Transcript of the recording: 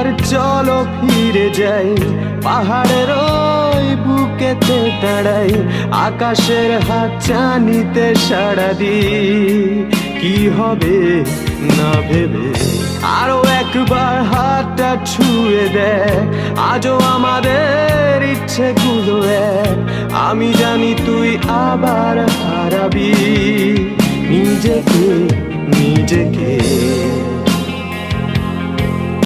একবার চলো ফিরে যাই। পাহাড়ের ওই বুকেতে দাঁড়াই আকাশের হাত চানিতে সাড়া দি কি হবে না ভেবে? আরও একবার হাতটা ছুঁয়ে দে আজও আমাদের ইচ্ছেগুলো এক। আমি জানি তুই আবার হারাবি। নিজেকে নিজেকে